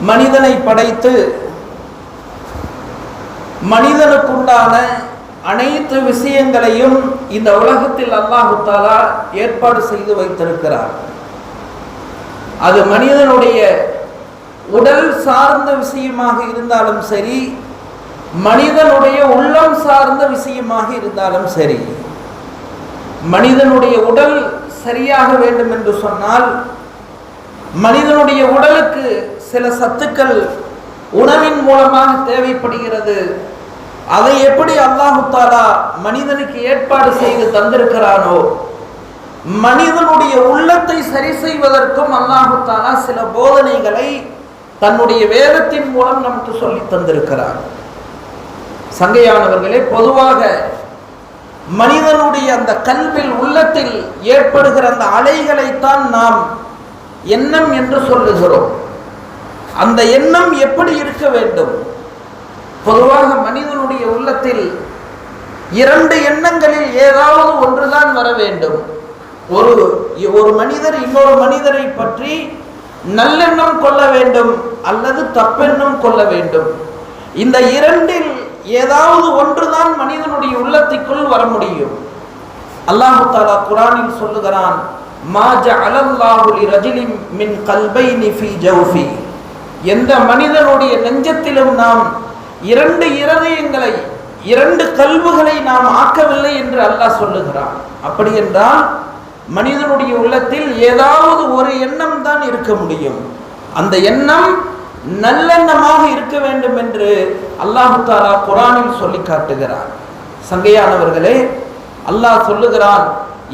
மனிதனை படைத்து மனிதனுக்குண்டான அனைத்து விஷயங்களையும் இந்த உலகத்தில் அல்லாஹுத்தாலா ஏற்பாடு செய்து வைத்திருக்கிறார். அது மனிதனுடைய உடல் சார்ந்த விஷயமாக இருந்தாலும் சரி மனிதனுடைய உள்ளம் சார்ந்த விஷயமாக இருந்தாலும் சரி மனிதனுடைய உடல் சரியாக வேண்டும் என்று சொன்னால் மனிதனுடைய உடலுக்கு சில சத்துக்கள் உணவின் மூலமாக தேவைப்படுகிறது. அதை எப்படி அல்லாஹு தாலா மனிதனுக்கு ஏற்பாடு செய்து தந்திருக்கிறானோ மனிதனுடைய உள்ளத்தை சரி செய்வதற்கும் அல்லாஹு தாலா சில போதனைகளை தன்னுடைய வேதத்தின் மூலம் நமக்கு சொல்லி தந்திருக்கிறார். சங்கையானவர்களே பொதுவாக மனிதனுடைய அந்த கல்வில் உள்ளத்தில் ஏற்படுகிற அந்த அலைகளைத்தான் நாம் எண்ணம் என்று சொல்லுகிறோம். அந்த எண்ணம் எப்படி இருக்க வேண்டும்? பொதுவாக மனிதனுடைய உள்ளத்தில் இரண்டு எண்ணங்களில் ஏதாவது ஒன்றுதான் வர வேண்டும். ஒரு ஒரு மனிதர் இன்னொரு மனிதரை பற்றி நல்லெண்ணம் கொள்ள வேண்டும் அல்லது தப்பெண்ணம் கொள்ள வேண்டும். இந்த இரண்டில் ஏதாவது ஒன்றுதான் மனிதனுடைய உள்ளத்திற்குள் வர முடியும். அல்லாஹு தாலா குரானில் சொல்லுகிறான் மாஜ அலல்லாஹுலி ரஜிலிம் மின் கல்பை நிஃபி ஜவுஃபி எந்த மனிதனுடைய நெஞ்சத்திலும் நாம் இரண்டு இருதயங்களை இரண்டு கல்வுகளை நாம் ஆக்கவில்லை என்று அல்லாஹ் சொல்லுகிறான். அப்படி என்றால் மனிதனுடைய உள்ளத்தில் ஏதாவது ஒரு எண்ணம் தான் இருக்க முடியும். அந்த எண்ணம் நல்லெண்ணமாக இருக்க வேண்டும் என்று அல்லாஹு தாலா குரானில் சொல்லி காட்டுகிறார் சங்கையானவர்களே அல்லாஹ் சொல்லுகிறான்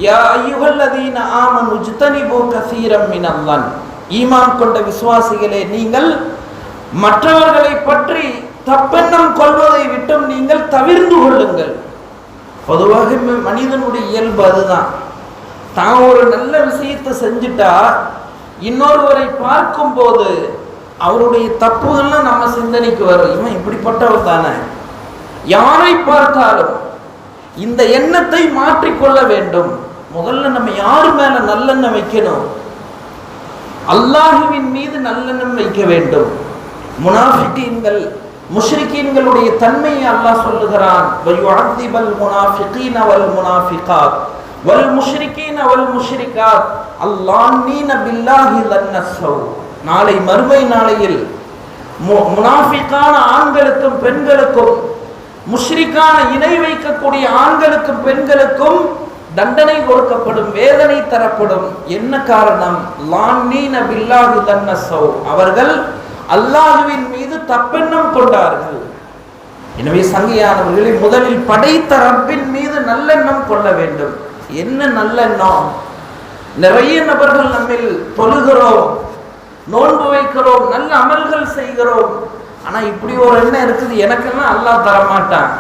யா ஐயுகல்லதீன ஆமன் உஜ்தனிபு கசீரம் மினல்லன். ஈமான் கொண்ட விசுவாசிகளே நீங்கள் மற்றவர்களை பற்றி தப்பெண்ணம் கொள்வதை விட்டும் நீங்கள் தவிர்ந்து கொள்ளுங்கள். பொதுவாக மனிதனுடைய இயல்பு அதுதான். தான் ஒரு நல்ல விஷயத்தை செஞ்சுட்டா இன்னொருவரை பார்க்கும்போது அவருடைய தப்புகள்லாம் நம்ம சிந்தனைக்கு வரும். இவன் இப்படிப்பட்டவர் தானே. யாரை பார்த்தாலும் இந்த எண்ணத்தை மாற்றிக்கொள்ள வேண்டும். முதல்ல நம்ம யார் மேல நல்லெண்ணம் வைக்கணும்? அல்லாஹுவின் மீது நல்லெண்ணம் வைக்க வேண்டும். முனாஃபிகீன்கள் முஷ்ரிக்கீன்களுடைய தன்மையை அல்லாஹ் சொல்லுகிறான். வல் முனாஃபிகாத் வல் முஷ்ரிகாத் அல்லாஹ்னீன பில்லாஹி லன்னஸவ் நாளை மறுமை நாளையில் முனாஃபிக்கான ஆண்களுக்கும் பெண்களுக்கும் முஷ்ரிக்கான இணை வைக்கக்கூடிய ஆண்களுக்கும் பெண்களுக்கும் தண்டனை கொடுக்கப்படும் வேதனை தரப்படும். என்ன காரணம்? லான்னீன தன்ன சௌ. அவர்கள் அல்லாஹுவின் மீது தப்பெண்ணம் கொண்டார்கள். எனவே சங்கையானவர்களை முதலில் படைத்த ரப்பின் மீது நல்லெண்ணம் கொள்ள வேண்டும். என்ன நல்லெண்ணம்? நிறைய நபர்கள் நம்மில் தொழுகிறோம் நோன்பு வைக்கிறோம் நல்ல அமல்கள் செய்கிறோம். ஆனா இப்படி ஒரு எண்ணம் இருக்குது எனக்கெல்லாம் அல்லாஹ் தரமாட்டான்.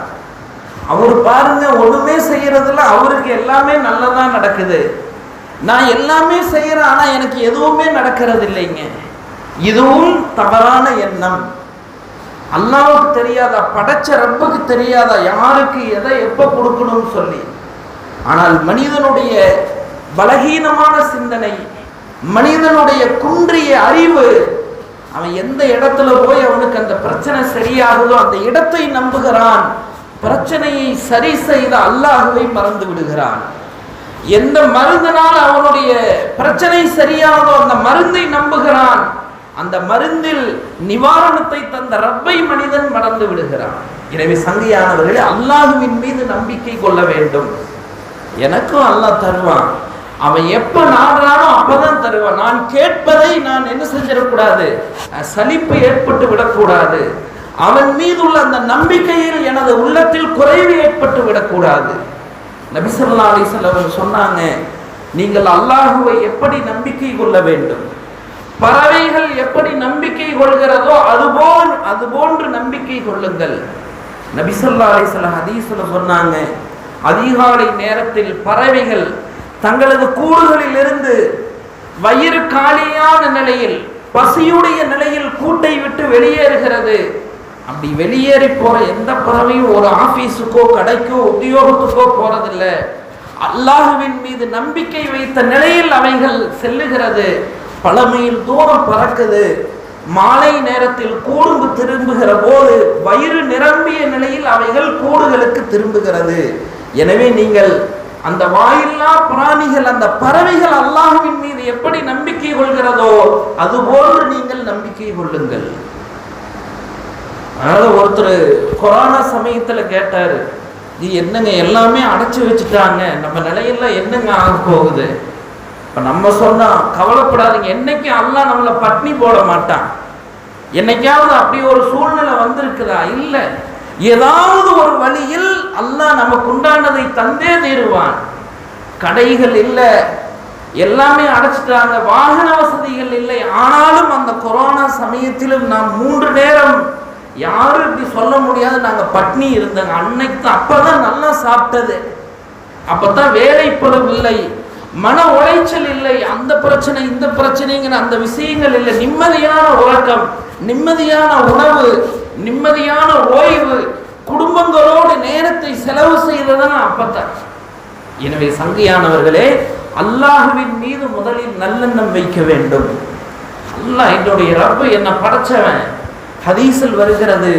அவர் பாருங்க ஒண்ணுமே செய்யறதுல அவருக்கு எல்லாமே நல்லதா நடக்குது. நான் எல்லாமே செய்யறேன் ஆனா எனக்கு எதுவுமே நடக்கிறது இல்லைங்க இதுவும் தவறான எண்ணம். அல்லாவுக்கு தெரியாதா? படைச்ச ரப்புக்கு தெரியாதா? யாருக்கு எதை எப்ப கொடுக்கணும்னு சொல்லி. ஆனால் மனிதனுடைய பலகீனமான சிந்தனை மனிதனுடைய குன்றிய அறிவு அவன் எந்த இடத்துல போய் அவனுக்கு அந்த பிரச்சனை சரியாகுதோ அந்த இடத்தை நம்புகிறான். பிரச்சனையை சரி செய்த அல்லாஹுவை மறந்து விடுகிறான். எந்த மருந்தினால் அவனுடைய பிரச்சனை சரியானதோ அந்த மருந்தை நம்புகிறான். அந்த மருந்தில் நிவாரணத்தை தந்த ரப்பை மனிதன் மறந்து விடுகிறான். எனவே சங்கையானவர்களே அல்லாஹுவின் மீது நம்பிக்கை கொள்ள வேண்டும். எனக்கும் அல்லாஹ் தருவான். அவன் எப்ப நாடுறானோ அப்பதான் தருவான். நான் கேட்பதை நான் என்ன செஞ்சிடக்கூடாது? சலிப்பு ஏற்பட்டு விடக்கூடாது. அவன் மீது உள்ள அந்த நம்பிக்கையில் எனது உள்ளத்தில் குறைவு ஏற்பட்டு விடக்கூடாது. நபிசல்லா அலிசல் அவர்கள் சொன்னாங்க நீங்கள் அல்லாஹுவை எப்படி நம்பிக்கை கொள்ள வேண்டும்? பறவைகள் எப்படி நம்பிக்கை கொள்கிறதோ அதுபோல் அதுபோன்று நம்பிக்கை கொள்ளுங்கள். நபிசல்லா அலிசல்ல ஹதீஸ்ல சொன்னாங்க அதிகாலை நேரத்தில் பறவைகள் தங்களது கூடுகளில் இருந்து வயிறு காலியான நிலையில் பசியுடைய நிலையில் கூட்டை விட்டு வெளியேறுகிறது. அப்படி வெளியேறி போற எந்த பறவையும் ஒரு ஆபீஸுக்கோ கடைக்கோ உத்தியோகத்துக்கோ போறதில்ல. அல்லாஹுவின் மீது நம்பிக்கை வைத்த நிலையில் அவைகள் செல்லுகிறது. பல மைல் தூரம் பறக்குது. மாலை நேரத்தில் கூடும்பு திரும்புகிற போது வயிறு நிரம்பிய நிலையில் அவைகள் கூடுகளுக்கு திரும்புகிறது. எனவே நீங்கள் அந்த வாயில்லா பிராணிகள் அந்த பறவைகள் அல்லாஹுவின் மீது எப்படி நம்பிக்கை கொள்கிறதோ அதுபோன்று நீங்கள் நம்பிக்கை கொள்ளுங்கள். அதனால் ஒருத்தர் கொரோனா சமயத்தில் கேட்டாரு இது என்னங்க எல்லாமே அடைச்சி வச்சுட்டாங்க. நம்ம நிலையெல்லாம் என்னங்க ஆக போகுது? இப்போ நம்ம சொன்னால் கவலைப்படாதீங்க. என்னைக்கு எல்லாம் நம்மளை பட்னி போட மாட்டான். என்னைக்காவது அப்படி ஒரு சூழ்நிலை வந்திருக்குதா? இல்லை. ஏதாவது ஒரு வழியில் அல்லாஹ் நமக்கு உண்டானதை தந்தே தீருவான். கடைகள் இல்லை. எல்லாமே அடைச்சிட்டாங்க. வாகன வசதிகள் இல்லை. ஆனாலும் அந்த கொரோனா சமயத்திலும் நாம் மூன்று நேரம் யாரும் இப்படி சொல்ல முடியாது. நாங்கள் பட்னி இருந்தோங்க அன்னைக்கு அப்போ தான் நல்லா சாப்பிட்டது. அப்போ தான் வேலை வேலைப்படும் இல்லை. மன உளைச்சல் இல்லை. அந்த பிரச்சனை இந்த பிரச்சனைங்கிற அந்த விஷயங்கள் இல்லை. நிம்மதியான உறக்கம் நிம்மதியான உணவு நிம்மதியான ஓய்வு குடும்பங்களோடு நேரத்தை செலவு செய்ததுன்னா அப்பத்தான். எனவே சங்கையானவர்களே அல்லாஹுவின் மீது முதலில் நல்லெண்ணம் வைக்க வேண்டும். அல்லாஹ் என்னுடைய ரப்பு என்ன படைச்சவன். ஹதீஸில் வருகிறது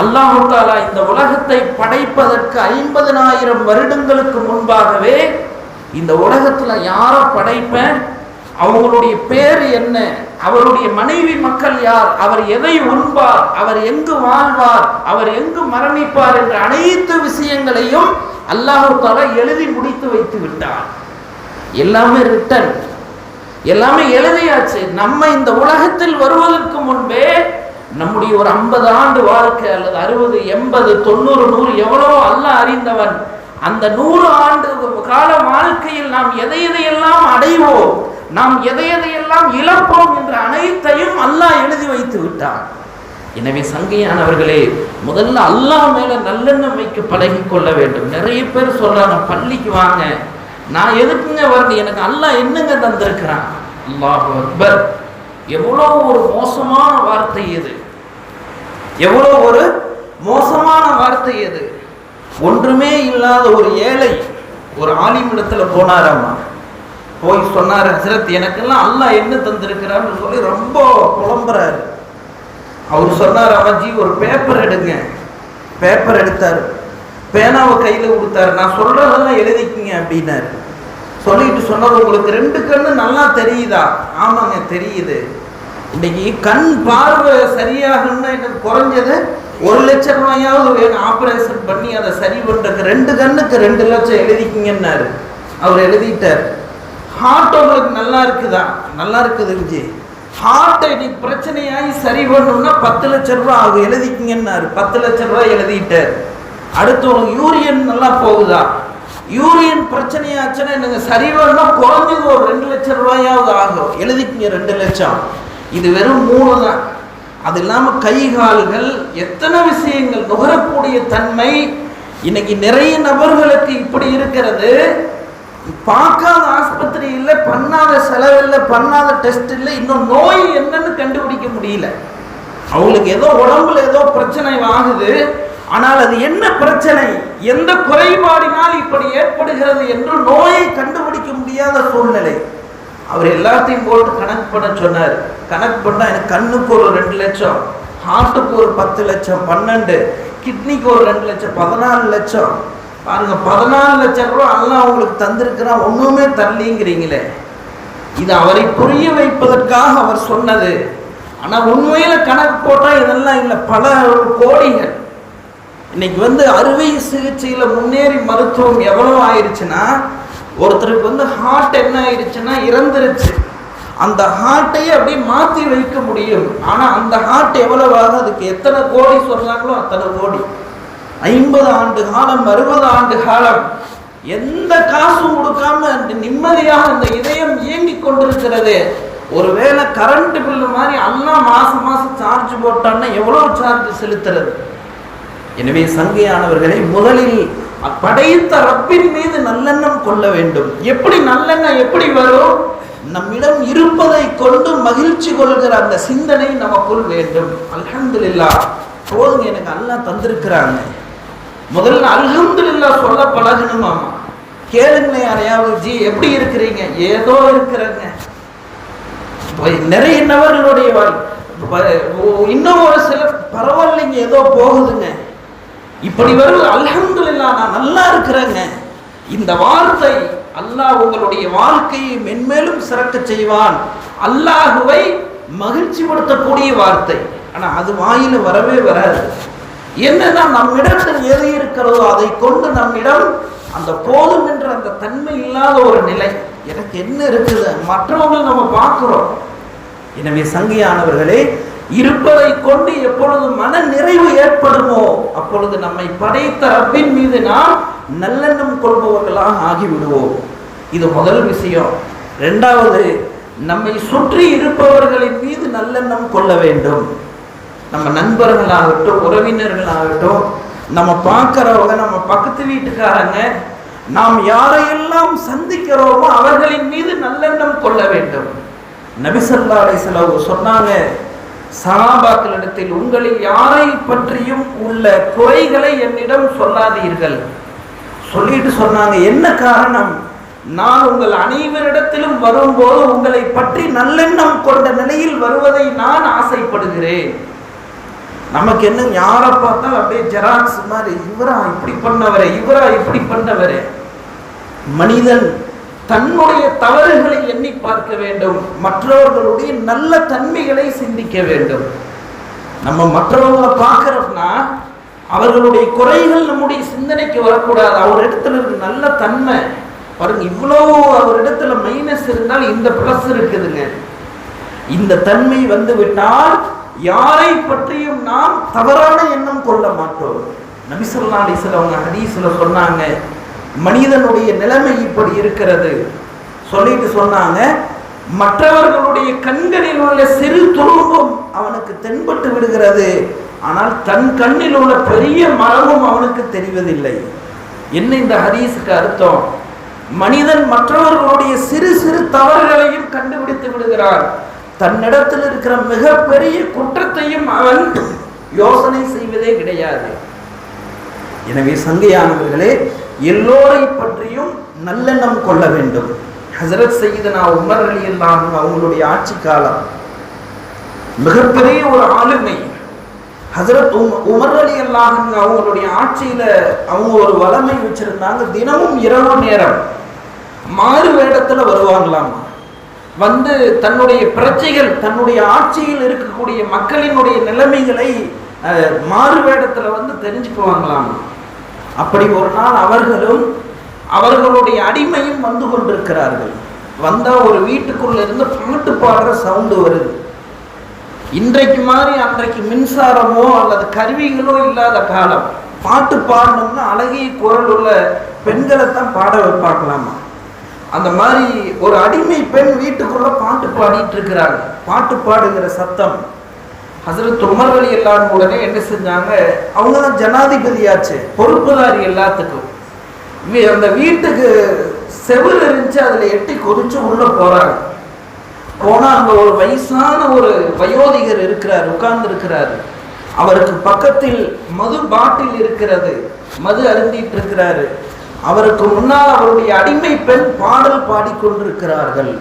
அல்லாஹு தாலா இந்த உலகத்தை படைப்பதற்கு ஐம்பதனாயிரம் வருடங்களுக்கு முன்பாகவே இந்த உலகத்தில் யாரை படைப்பேன்? அவங்களுடைய பேர் என்ன? அவருடைய மனைவி மக்கள் யார்? அவர் எதை உண்பார்? அவர் எங்கு வாழ்வார்? அவர் எங்கு மரணிப்பார் என்ற அனைத்து விஷயங்களையும் அல்லாஹு தாலா எழுதி முடித்து வைத்து விட்டார் எல்லாமே ரிட்டன் எல்லாமே எழுதியாச்சு. நம்ம இந்த உலகத்தில் வருவதற்கு முன்பே நம்முடைய ஒரு ஐம்பது ஆண்டு வாழ்க்கை அல்லது அறுபது எண்பது தொண்ணூறு நூறு எவ்வளோ அல்லாஹ் அறிந்தவன் அந்த நூறு ஆண்டு கால வாழ்க்கையில் நாம் எதை எதையெல்லாம் அடைவோம் நாம் எதை எதையெல்லாம் இழப்போம் என்ற அனைத்தையும் அல்லாஹ் எழுதி வைத்து விட்டான். எனவே சங்கையானவர்களே முதல்ல அல்லாஹ் மேல நல்லெண்ணம் வைக்க பழகி கொள்ள வேண்டும். நிறைய பேர் சொல்றாங்க பள்ளிக்கு வாங்க. நான் எதுக்குங்க வருது எனக்கு அல்லாஹ் என்னங்க தந்திருக்கிறான்? அல்லாஹ் அக்பர். எவ்வளோ ஒரு மோசமான வார்த்தை இது. எவ்வளோ ஒரு மோசமான வார்த்தை இது? ஒன்றுமே இல்லாத ஒரு ஏழை ஒரு ஆலிமிடத்தில் போனாராமா? போய் சொன்னார் ஹசரத் எனக்கெல்லாம் அல்லாஹ் என்ன தந்திருக்கிறான்னு சொல்லி ரொம்ப புலம்புறாரு. அவர் சொன்னார் அவஜி ஒரு பேப்பர் எடுங்க. பேப்பர் எடுத்தார். பேனாவை கையில் கொடுத்தாரு. நான் சொல்கிறதெல்லாம் எழுதிக்கிங்க அப்படின்னாரு. சொல்லிட்டு சொன்னது உங்களுக்கு ரெண்டு கண்ணு நல்லா தெரியுதா? ஆமாங்க தெரியுது. இன்னைக்கு கண் பார்வை சரியாகணும்னா எனக்கு குறைஞ்சது ஒரு லட்சம் ரூபாயாவது வேணும். ஆப்ரேஷன் பண்ணி அதை சரி பண்ணுறதுக்கு ரெண்டு கண்ணுக்கு ரெண்டு லட்சம் எழுதிக்கிங்கன்னாரு. அவர் எழுதிட்டார். ஹார்ட் உங்களுக்கு நல்லா இருக்குதா? நல்லா இருக்குது விஜய் ஹார்ட் இன்னைக்கு பிரச்சனையாகி சரி பண்ணணும்னா பத்து லட்சம் ரூபாய் ஆகும். எழுதிக்கிங்கன்னாரு. பத்து லட்சம் ரூபாய் எழுதிட்டார். அடுத்து உங்களுக்கு யூரியன் நல்லா போகுதா? யூரியன் பிரச்சனையாச்சுன்னா எனக்கு சரி பண்ணா குறைஞ்சது ஒரு ரெண்டு லட்சம் ரூபாயாவது ஆகும். எழுதிக்கிங்க ரெண்டு லட்சம். இது வெறும் மூணு தான் அது இல்லாமல் கை கால்கள் எத்தனை விஷயங்கள் நுகரக்கூடிய தன்மை? இன்னைக்கு நிறைய நபர்களுக்கு இப்படி இருக்கிறது. பார்க்காத ஆஸ்பத்திரி இல்லை பண்ணாத செலவு இல்லை பண்ணாத டெஸ்ட் இல்லை இன்னும் நோய் என்னன்னு கண்டுபிடிக்க முடியல. அவங்களுக்கு ஏதோ உடம்புல ஏதோ பிரச்சனை ஆகுது. ஆனால் அது என்ன பிரச்சனை? எந்த குறைபாடினால் இப்படி ஏற்படுகிறது என்று நோயை கண்டுபிடிக்க முடியாத சூழ்நிலை. அவர் எல்லாத்தையும் போட்டு கணக்கு பண்ண சொன்னார். கணக்கு பண்ணா எனக்கு கண்ணுக்கு ஒரு ரெண்டு லட்சம் ஹார்ட்டுக்கு ஒரு பத்து லட்சம் பன்னெண்டு கிட்னிக்கு ஒரு ரெண்டு லட்சம் பதினாலு லட்சம். பாருங்க பதினாலு லட்சம் ரூபா எல்லாம் அவங்களுக்கு தந்திருக்கிறான். ஒன்றுமே தரலிங்கிறீங்களே. இது அவரை புரிய வைப்பதற்காக அவர் சொன்னது. ஆனால் உண்மையில் கணக்கு போட்டால் இதெல்லாம் இல்லை. பல கோடிகள். இன்னைக்கு வந்து அறுவை சிகிச்சையில் முன்னேறி மருத்துவம் எவ்வளோ ஆயிடுச்சுன்னா ஒருத்தருக்கு வந்து ஹார்ட் என்ன ஆயிடுச்சுன்னா இறந்துருச்சு. அந்த ஹார்ட்டையே அப்படியே மாற்றி வைக்க முடியும். ஆனால் அந்த ஹார்ட் எவ்வளவாக அதுக்கு எத்தனை கோடி சொல்கிறாங்களோ அத்தனை கோடி. ஐம்பது ஆண்டு காலம் அறுபது ஆண்டு காலம் எந்த காசும் கொடுக்காம நிம்மதியாக அந்த இதயம் இயங்கி கொண்டிருக்கிறது. ஒருவேளை கரண்ட் பில்லு மாதிரி எல்லாம் மாசம் மாசம் சார்ஜ் போட்டான்னா எவ்வளவு சார்ஜ் செலுத்துறது? எனவே சங்கையானவர்களை முதலில் படைத்த ரப்பின் மீது நல்லெண்ணம் கொள்ள வேண்டும். எப்படி நல்லெண்ணம் எப்படி வரும்? நம்மிடம் இருப்பதை கொண்டு மகிழ்ச்சி கொள்கிற அந்த சிந்தனை நமக்குள் வேண்டும். அல்ஹம்துலில்லா போதுங்க எனக்கு அல்லா தந்திருக்கிறாங்க. முதல்ல அல்ஹம்துலில்லா சொல்ல பழகணுமாமா கேளுங்களேன் யாரையாவது ஜி எப்படி இருக்கிறீங்க? ஏதோ இருக்கிறேங்க. நிறைய நபர்களுடைய வாழ் இன்னும் ஒரு சிலர் பரவாயில்லைங்க ஏதோ போகுதுங்க. இப்படி வரும் அல்ஹம்துலில்லாஹ் நான் நல்லா இருக்கிறேங்க. இந்த வார்த்தை அல்லாஹ் உங்களுடைய வாழ்க்கையை மென்மேலும் சிறக்க செய்வான். அல்லாஹுவை மகிழ்ச்சிப்படுத்தக்கூடிய வார்த்தை. ஆனால் அது வாயில் வரவே வராது. என்னதான் நம்மிடத்தில் எது இருக்கிறதோ அதை கொண்டு நம்மிடம் அந்த போதும் என்ற அந்த தன்மை இல்லாத ஒரு நிலை எனக்கு என்ன இருக்குது? மற்றவங்க நம்ம பார்க்குறோம். எனவே சங்கியானவர்களே இருப்பதை கொண்டு எப்பொழுது மன நிறைவு ஏற்படுமோ அப்பொழுது நம்மை படைத்த ரப்பின் மீது நாம் நல்லெண்ணம் கொள்பவர்களாக ஆகிவிடுவோம். இது முதல் விஷயம். ரெண்டாவது நம்மை சுற்றி இருப்பவர்களின் மீது நல்லெண்ணம் கொள்ள வேண்டும். நம்ம நண்பர்களாகட்டும் உறவினர்களாகட்டும் நம்ம பார்க்குறவங்க நம்ம பக்கத்து வீட்டுக்காரங்க நாம் யாரையெல்லாம் சந்திக்கிறோமோ அவர்களின் மீது நல்லெண்ணம் கொள்ள வேண்டும். நபிசல்லா அலைஹிஸ்ஸலாம் சொன்னாங்க சகாபாக்களிடத்தில் உங்களில் யாரை பற்றியும் உள்ள குறைகளை என்னிடம் சொல்லாதீர்கள். சொல்லிட்டு சொன்னாங்க. என்ன காரணம்? நான் உங்கள் அனைவரிடத்திலும் வரும்போது உங்களை பற்றி நல்லெண்ணம் கொண்ட நிலையில் வருவதை நான் ஆசைப்படுகிறேன். நமக்கு என்ன யாரை பார்த்தாலும் அப்படியே ஜெராக்ஸ் மாதிரி இவரா இப்படி பண்ணவரே இவரா இப்படி பண்ணவரே. மனிதன் தன்னுடைய தவறுகளை எண்ணி பார்க்க வேண்டும். மற்றவர்களுடைய நல்ல தன்மைகளை சிந்திக்க வேண்டும். நம்ம மற்றவங்களை பார்க்கறோம்னா அவர்களுடைய குறைகள் நம்முடைய சிந்தனைக்கு வரக்கூடாது. அவர் இடத்துல இருக்கு நல்ல தன்மை. பாருங்க இவ்வளவு அவர் இடத்துல மைனஸ் இருந்தால் இந்த பிளஸ் இருக்குதுங்க. இந்த தன்மை வந்து விட்டால் யாரை பற்றியும் நாம் தவறான எண்ணம் கொள்ள மாட்டோம். நபிசல்லா அலிஸ்ல அவங்க ஹதீஸ்ல சொன்னாங்க மனிதனுடைய நிலைமை இப்படி இருக்கிறது. சொல்லிட்டு சொன்னாங்க மற்றவர்களுடைய கண்களில் உள்ள சிறு துரும்பும் அவனுக்கு தென்பட்டு விடுகிறது. ஆனால் தன் கண்ணில் உள்ள பெரிய மரமும் அவனுக்கு தெரிவதில்லை. என்ன இந்த ஹதீஸுக்கு அர்த்தம்? மனிதன் மற்றவர்களுடைய சிறு சிறு தவறுகளையும் கண்டுபிடித்து விடுகிறான். தன்னிடத்தில் இருக்கிற மிகப்பெரிய குற்றத்தையும் அவன் யோசனை செய்வதே கிடையாது. எனவே சங்கையானவர்களே எல்லோரை பற்றியும் நல்லெண்ணம் கொள்ள வேண்டும். ஹசரத் சையீதனா உமர் அலி அல்லாஹும் அவங்களுடைய ஆட்சி காலம். மிகப்பெரிய ஒரு ஆளுமை. ஹசரத் உம் உமர் அலி அல்லாஹன் அவங்களுடைய ஆட்சியில அவங்க ஒரு வளமை வச்சிருந்தாங்க. தினமும் இரவு நேரம் மாறு வேடத்துல வருவாங்களாமா? வந்து தன்னுடைய பிரச்சைகள் தன்னுடைய ஆட்சியில் இருக்கக்கூடிய மக்களினுடைய நிலைமைகளை மாறு வேடத்துல வந்து தெரிஞ்சுக்குவாங்களாம்? அப்படி ஒரு நாள் அவர்களும் அவர்களுடைய அடிமையும் வந்து கொண்டிருக்கிறார்கள். வந்தா ஒரு வீட்டுக்குள்ள இருந்து பாட்டு பாடுற சவுண்டு வருது. இன்றைக்கு மாதிரி அன்றைக்கு மின்சாரமோ அல்லது கருவிகளோ இல்லாத காலம். பாட்டு பாடணும்னா அழகிய குரல் உள்ள பெண்களை தான் பாட வைப்பாக்கலாமா அந்த மாதிரி ஒரு அடிமை பெண் வீட்டுக்குள்ள பாட்டு பாடிட்டு இருக்கிறாங்க. பாட்டு பாடுங்கிற சத்தம். ஹசரத் உமர் அலி எல்லாரும் உடனே என்ன செஞ்சாங்க? அவங்க தான் ஜனாதிபதியாச்சு. பொறுப்புதாரி எல்லாத்துக்கும். அந்த வீட்டுக்கு செவில் இருந்துச்சு அதுல எட்டி கொதிச்சு உள்ள போறாங்க. போனா அங்க ஒரு வயசான ஒரு வயோதிகர் இருக்கிறார் உட்கார்ந்து இருக்கிறார் அவருக்கு பக்கத்தில் மது பாட்டில் இருக்கிறது மது அருந்திட்டு இருக்கிறாரு அவருக்கு முன்னால் அவருடைய அடிமை பெண் பாடல் பாடிக்கொண்டிருக்கிறார்கள்.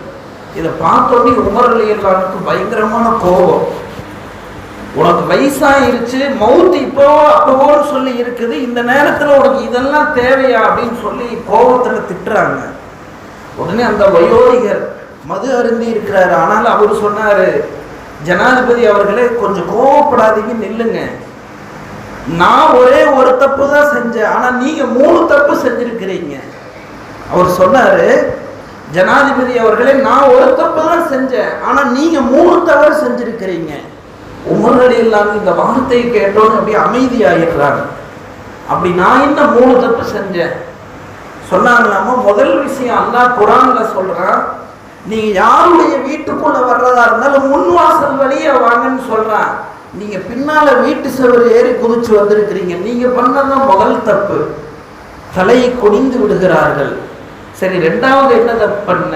இதை பார்த்தோன்னே உமர் அலி அல்லானுக்கு பயங்கரமான கோபம். உனக்கு வயசாயிருச்சு மவுத்து இப்போவோ அப்போன்னு சொல்லி இருக்குது இந்த நேரத்துல உனக்கு இதெல்லாம் தேவையா அப்படின்னு சொல்லி கோபத்துல திட்டுறாங்க. உடனே அந்த வயோதிகர் மது அருந்தி இருக்கிறாரு. ஆனால் அவர் சொன்னாரு ஜனாதிபதி அவர்களே கொஞ்சம் கோவப்படாதீங்க நில்லுங்க. நான் ஒரே ஒரு தப்பு தான் செஞ்சேன். ஆனா நீங்க மூணு தப்பு செஞ்சிருக்கிறீங்க. அவர் சொன்னாரு ஜனாதிபதி அவர்களே நான் ஒரு தப்பு தான் செஞ்சேன். ஆனா நீங்க மூணு தவறு செஞ்சிருக்கிறீங்க. உமரடி இல்லாமல் இந்த வார்த்தையை கேட்டோன்னு அப்படியே அமைதியாயிடுறாங்க. அப்படி நான் என்ன மூணு தப்பு செஞ்சேன்? சொன்னாங்களாமா? முதல் விஷயம் அல்லாஹ் குரான்ல சொல்றான் நீங்க யாருடைய வீட்டுக்குள்ள வர்றதா இருந்தாலும் முன் வாசல் வழியா வாங்கன்னு சொல்றான். நீங்க பின்னால வீட்டு செவர் ஏறி குதிச்சு வந்திருக்கிறீங்க. நீங்க பண்ணதான் முதல் தப்பு. தலையை குனிந்து விடுகிறார்கள். சரி ரெண்டாவது என்ன தப்பு பண்ண?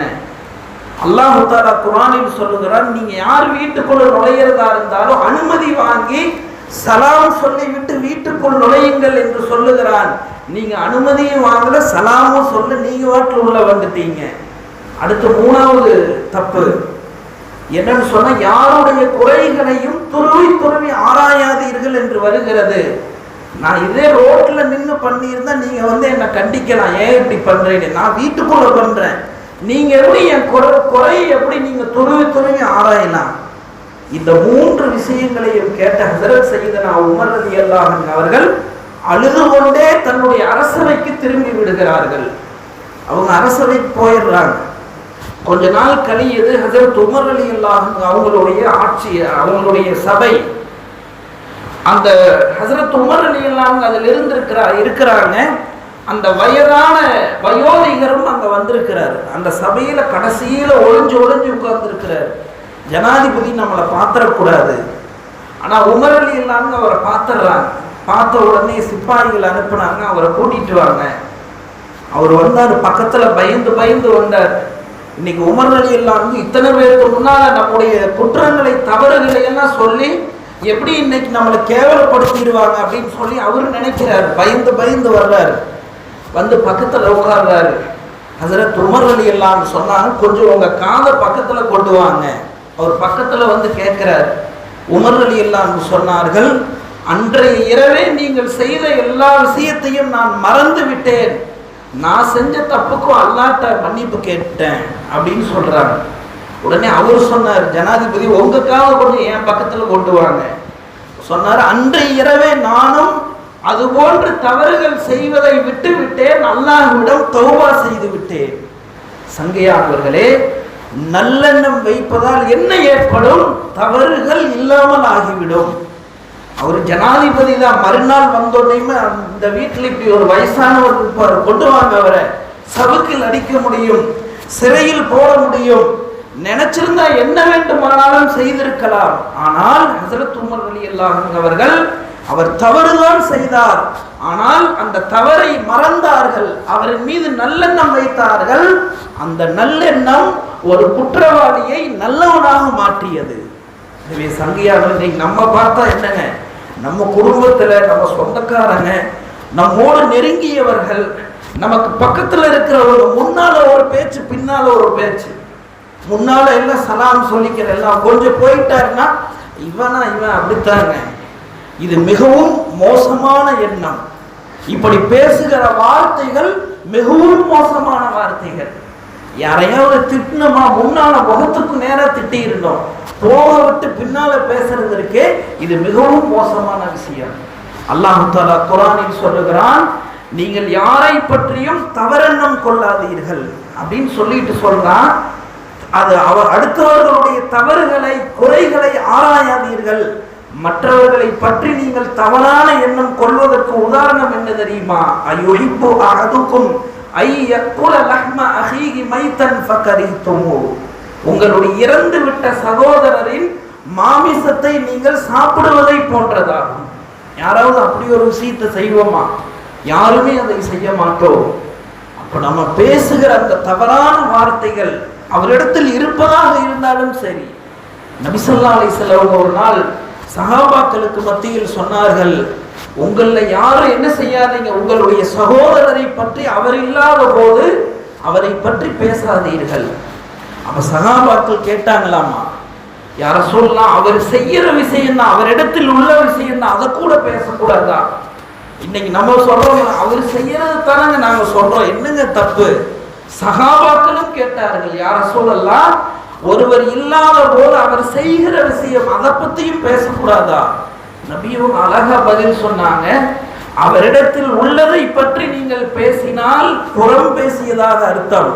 அல்லாஹ் தாலா குரானில் சொல்லுகிறான் நீங்க யார் வீட்டுக்குள்ள நுழையிறதா இருந்தாலும் அனுமதி வாங்கி சலாம் சொல்லிவிட்டு வீட்டுக்குள் நுழையுங்கள் என்று சொல்லுகிறான். நீங்க அனுமதியும் வாங்கல சலாமும் சொல்ல நீங்க வாட்டில் உள்ள வந்துட்டீங்க. அடுத்து மூணாவது தப்பு. என்னன்னு சொன்னா யாருடைய குறைகளையும் துருவி துருவி ஆராயாதீர்கள் என்று வருகிறது. நான் இதே ரோட்ல நின்று பண்ணியிருந்தா நீங்க வந்து என்னை கண்டிக்கலாம். ஏன் இப்படி பண்றீங்க? நான் வீட்டுக்குள்ள பண்றேன். நீங்க எப்படி என் குறை குறை எப்படி நீங்க துருவி துருவி ஆராயலாம்? இந்த மூன்று விஷயங்களையும் கேட்ட ஹசரத் நான் உமர் ரதி அல்லாஹன் அவர்கள் அழுது கொண்டே தன்னுடைய அரசவைக்கு திரும்பி விடுகிறார்கள். அவங்க அரசவைக்கு போயிடுறாங்க. கொஞ்ச நாள் கழியது ஹசரத் உமர் அலி அல்லாஹன் அவங்களுடைய ஆட்சி அவங்களுடைய சபை. அந்த ஹசரத் உமர் அலி அல்லாஹ் அதில் இருந்திருக்கிறா இருக்கிறாங்க. அந்த வயதான வயோதிகரும் அங்க வந்திருக்கிறார். அந்த சபையில கடைசியில ஒளிஞ்சு ஒளிஞ்சு உட்கார்ந்துருக்கிறார். ஜனாதிபதி நம்மளை பார்த்துடக்கூடாது. ஆனா உமர் அலி இல்லாம அவரை பார்த்துடுறாங்க. பார்த்த உடனே சிப்பாய்கள் அனுப்புனாங்க அவரை கூட்டிட்டு வாங்க. அவர் வந்தார் பக்கத்துல பயந்து பயந்து வந்தார். இன்னைக்கு உமர் அலி இல்லாம இத்தனை பேருக்கு முன்னால் நம்முடைய குற்றங்களை தவறுகளை எல்லாம் சொல்லி எப்படி இன்னைக்கு நம்மளை கேவலப்படுத்திடுவாங்க அப்படின்னு சொல்லி அவர் நினைக்கிறார். பயந்து பயந்து வர்றாரு. வந்து பக்கத்தில் உட்கார்றாரு. அதில் துமர் அலி எல்லாம் சொன்னாங்க கொஞ்சம் உங்கள் காதை பக்கத்தில் கொண்டு வாங்க. அவர் பக்கத்தில் வந்து கேட்குறாரு. உமர் அலி எல்லாம் சொன்னார்கள் அன்றைய இரவே நீங்கள் செய்த எல்லா விஷயத்தையும் நான் மறந்து விட்டேன். நான் செஞ்ச தப்புக்கும் அல்லாட்ட மன்னிப்பு கேட்டேன் அப்படின்னு சொல்றாங்க. உடனே அவர் சொன்னார் ஜனாதிபதி உங்களுக்காக காதை கொஞ்சம் என் பக்கத்தில் கொண்டு வாங்க. சொன்னார் அன்றைய இரவே நானும் அது போன்று தவறுகள் செய்வதை விட்டு விட்டேன் அல்லாஹ்விடம் தௌபா செய்து விட்டேன். சங்கையானவர்களே நல்லெண்ணம் வைப்பதால் என்ன ஏற்படும்? தவறுகள் இல்லாமல் ஆகிவிடும். அவர் ஜனாதிபதி தான். மறுநாள் வந்தோடனே அந்த வீட்டில் இப்படி ஒரு வயசானவர் இருப்பார். கொண்டு வாங்க அவரை. சவுக்கில் அடிக்க முடியும். சிறையில் போட முடியும். நினைச்சிருந்தா என்ன வேண்டுமானாலும் செய்திருக்கலாம். ஆனால் ஹசரத் உமர் அலி அவர்கள் அவர் தவறுதான் செய்தார். ஆனால் அந்த தவறை மறந்தார்கள். அவரின் மீது நல்லெண்ணம் வைத்தார்கள். அந்த நல்லெண்ணம் ஒரு குற்றவாளியை நல்லவனாக மாற்றியது. எனவே சங்கியாக நம்ம பார்த்தா என்னங்க? நம்ம குடும்பத்தில் நம்ம சொந்தக்காரங்க நம்மோடு நெருங்கியவர்கள் நமக்கு பக்கத்தில் இருக்கிறவங்க முன்னால ஒரு பேச்சு பின்னால ஒரு பேச்சு. முன்னால் எல்லாம் சலாம் சொல்லிக்கிற எல்லாம் கொஞ்சம் போயிட்டாருன்னா இவனா இவன் அப்படித்தாங்க. இது மிகவும் மோசமான எண்ணம். இப்படி பேசுகிற வார்த்தைகள் மிகவும் மோசமான வார்த்தைகள். யாரையாவது திட்டினோமா முன்னால முகத்துக்கு நேராக திட்டி இருந்தோம் போக விட்டு பின்னால பேசுறது இது மிகவும் மோசமான விஷயம். அல்லாஹு தாலா குரானில் சொல்லுகிறான் நீங்கள் யாரை பற்றியும் தவறெண்ணம் கொள்ளாதீர்கள். அப்படின்னு சொல்லிட்டு சொல்றான். அது அவர் அடுத்தவர்களுடைய தவறுகளை குறைகளை ஆராயாதீர்கள். மற்றவர்களை பற்றி நீங்கள் தவறான எண்ணம் கொள்வதற்கு உதாரணம் என்ன தெரியுமா? அயொழிப்பு அகதுக்கும் ஐ மைத்தன் ஃபகரித்துமு உங்களுடைய இறந்து விட்ட சகோதரரின் மாமிசத்தை நீங்கள் சாப்பிடுவதை போன்றதாகும். யாராவது அப்படி ஒரு விஷயத்தை செய்வோமா? யாருமே அதை செய்ய மாட்டோம் அப்ப நம்ம பேசுகிற அந்த தவறான வார்த்தைகள் அவரிடத்தில் இருப்பதாக இருந்தாலும் சரி. நபிசல்லா அலிசல்லவங்க ஒரு நாள் சகாபாக்களுக்கு மத்தியில் சொன்னார்கள் உங்களில் யாரும் என்ன செய்யாதீங்க? உங்களுடைய சகோதரரை பற்றி அவர் இல்லாத போது அவரை பற்றி பேசாதீர்கள். அப்ப சகாபாக்கள் கேட்டாங்களாமா? யார சொல்லலாம் அவர் செய்யற விஷயம் தான் அவரிடத்தில் உள்ள விஷயம் தான் அதை கூட பேசக்கூடாதா? இன்னைக்கு நம்ம சொல்றோம் அவர் செய்யறது தானங்க நாங்க சொல்றோம். என்னங்க தப்பு? சகாபாக்களும் கேட்டார்கள் யார சொல்லலாம் ஒருவர் இல்லாத போது அவர் செய்கிற விஷயம் அதை பத்தியும் பேசக்கூடாதா? நபியும் அழகா பதில் சொன்னாங்க அவரிடத்தில் உள்ளதை பற்றி நீங்கள் பேசினால் புறம் பேசியதாக அர்த்தம்.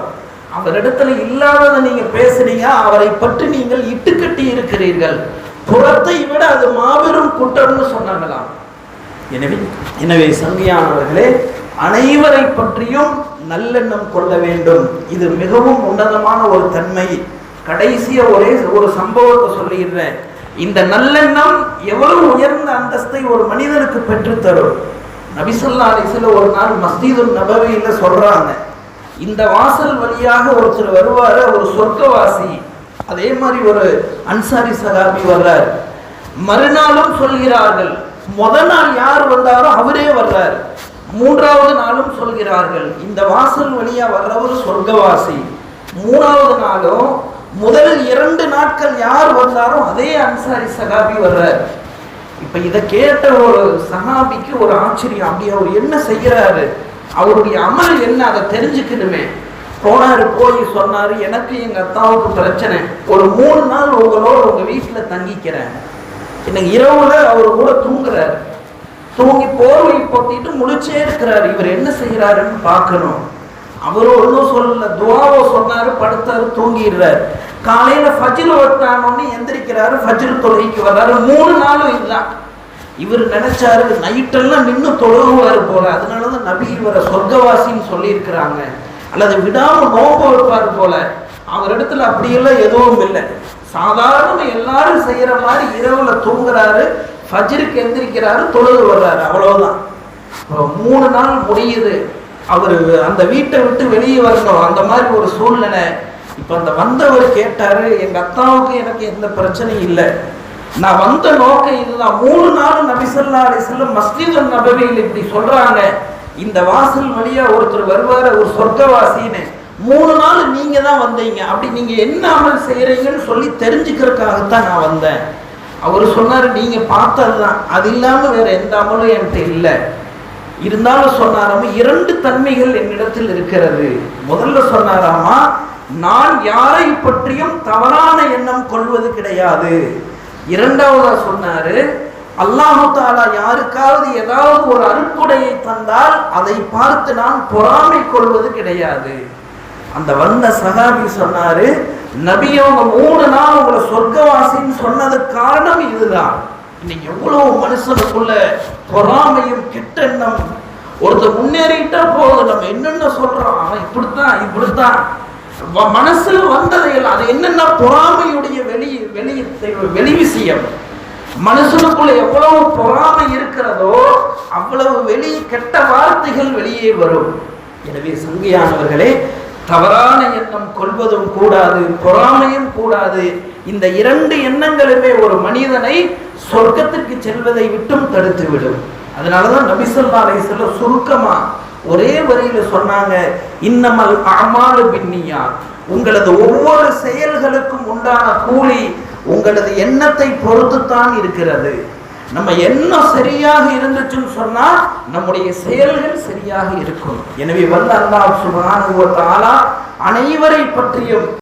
அவரிடத்துல இல்லாததை நீங்க பேசுறீங்க அவரை பற்றி நீங்கள் இட்டுக்கட்டி இருக்கிறீர்கள். புறத்தை விட அது மாபெரும் குற்றம்னு சொன்னாங்களாம் எனவே எனவே சங்கியானவர்களே அனைவரை பற்றியும் நல்லெண்ணம் கொள்ள வேண்டும். இது மிகவும் உன்னதமான ஒரு தன்மை. கடைசிய ஒரே ஒரு சம்பவத்தை சொல்லிடுறேன். இந்த நல்லெண்ணம் எவ்வளவு உயர்ந்த அந்தஸ்தை ஒரு மனிதனுக்கு பெற்றுத்தரும். நபிசல்லா அலிசில ஒரு நாள் மஸ்ஜிது நபவியில் சொல்றாங்க. இந்த வாசல் வழியாக ஒருத்தர் வருவார் ஒரு சொர்க்கவாசி. அதே மாதிரி ஒரு அன்சாரி சகாபி வர்றார். மறுநாளும் சொல்கிறார்கள். முத நாள் யார் வந்தாரோ அவரே வர்றார். மூன்றாவது நாளும் சொல்கிறார்கள். இந்த வாசல் வழியா வர்றவர் சொர்க்கவாசி. மூணாவது நாளும் முதல் இரண்டு நாட்கள் யார் வந்தாரோ அதே அன்சாரி சகாபி வர்றார். இப்ப இதை கேட்ட ஒரு சகாபிக்கு ஒரு ஆச்சரியம். அப்படி அவர் என்ன செய்கிறாரு? அவருடைய அமல் என்ன அதை தெரிஞ்சுக்கணுமே. போனாரு போய் சொன்னாரு எனக்கு எங்க அத்தாவுக்கு பிரச்சனை. ஒரு மூணு நாள் உங்களோட உங்க வீட்டுல தங்கிக்கிறேன். இன்னைக்கு இரவுல அவர் கூட தூங்குறாரு. தூங்கி போர்வை பொத்திட்டு முழிச்சே இருக்கிறாரு. இவர் என்ன செய்யறாருன்னு பார்க்கணும். அவர் ஒன்றும் சொல்லல. துவாவோ சொன்னாரு படுத்தாரு தூங்கிடுறாரு. காலையில ஃபஜில் ஒட்டானோன்னு எந்திரிக்கிறாரு. ஃபஜில் தொழுகைக்கு வர்றாரு. மூணு நாளும் இதுதான் இவர் நினைச்சாரு நைட்டெல்லாம் நின்று தொழுகுவார் போல. அதனாலதான் நபி இவரை சொர்க்கவாசின்னு சொல்லியிருக்கிறாங்க. அல்லது விடாம நோம்பு வைப்பார் போல. அவர் இடத்துல அப்படியெல்லாம் எதுவும் இல்லை. சாதாரண எல்லாரும் செய்யற மாதிரி இரவுல தூங்குறாரு ஃபஜ்ருக்கு எந்திரிக்கிறாரு தொழுது வர்றாரு. அவ்வளவுதான். மூணு நாள் முடியுது. அவர் அந்த வீட்டை விட்டு வெளியே வரணும். அந்த மாதிரி ஒரு சூழ்நிலை. இப்போ அந்த வந்தவர் கேட்டாரு எங்க அத்தாவுக்கு எனக்கு எந்த பிரச்சனையும் இல்லை. நான் வந்த நோக்கம் இதுதான். மூணு நாள் நபிசல்லா அலிசல்லம் மஸ்ஜித் நபவியில் இப்படி சொல்றாங்க. இந்த வாசல் வழியா ஒருத்தர் வருவார் ஒரு சொர்க்கவாசின்னு. மூணு நாள் நீங்க தான் வந்தீங்க. அப்படி நீங்க என்ன அமல் செய்யறீங்கன்னு சொல்லி தெரிஞ்சுக்கிறதுக்காகத்தான் நான் வந்தேன். அவர் சொன்னார் நீங்க பார்த்ததுதான். அது இல்லாம வேற எந்த அமலும் என்கிட்ட இல்லை. இருந்தாலும் சொன்னாராம இரண்டு தன்மைகள் என்னிடத்தில் இருக்கிறது. முதல்ல சொன்னாராமா நான் யாரை பற்றியும் தவறான எண்ணம் கொள்வது கிடையாது. இரண்டாவதா சொன்னாரு அல்லாஹு தாலா யாருக்காவது ஏதாவது ஒரு அருட்கொடையை தந்தால் அதை பார்த்து நான் பொறாமை கொள்வது கிடையாது. அந்த வந்த சகாபி சொன்னாரு நபி அவங்க மூணு நாள் உங்களை சொர்க்கவாசின்னு சொன்னது காரணம் இதுதான். இன்னைக்கு எவ்வளவு மனுஷனுக்குள்ள பொறாமையும் கெட்டெண்ணம் ஒருத்தர் முன்னேறிட்டா போதும் நம்ம என்னென்ன சொல்றோம்? அவன் இப்படித்தான் இப்படித்தான். மனசுல வந்ததை எல்லாம் அது என்னன்னா பொறாமையுடைய வெளி வெளி வெளி விஷயம். மனசுக்குள்ள எவ்வளவு பொறாமை இருக்கிறதோ அவ்வளவு வெளி கெட்ட வார்த்தைகள் வெளியே வரும். எனவே சங்கியானவர்களே தவறான எண்ணம் கொள்வதும் கூடாது பொறாமையும் கூடாது. இந்த இரண்டு எண்ணங்களுமே ஒரு மனிதனை சொர்க்கத்திற்கு செல்வதை விட்டும் தடுத்து விடும் அதனாலதான் நபிசல்லா அலைஹிஸ்ஸல்ல சுருக்கமா ஒரே வரியில சொன்னாங்க இன்னமல் அமாலு பின்னியா உங்களது ஒவ்வொரு செயல்களுக்கும் உண்டான கூலி உங்களது எண்ணத்தை பொறுத்துத்தான் இருக்கிறது. நம்ம எண்ணம் சரியாக இருந்துச்சுன்னு சொன்னா நம்முடைய செயல்கள் சரியாக இருக்கும். எனவே வல்ல அல்லாஹ் சுபானுவத்தாலா அனைவரை பற்றியும்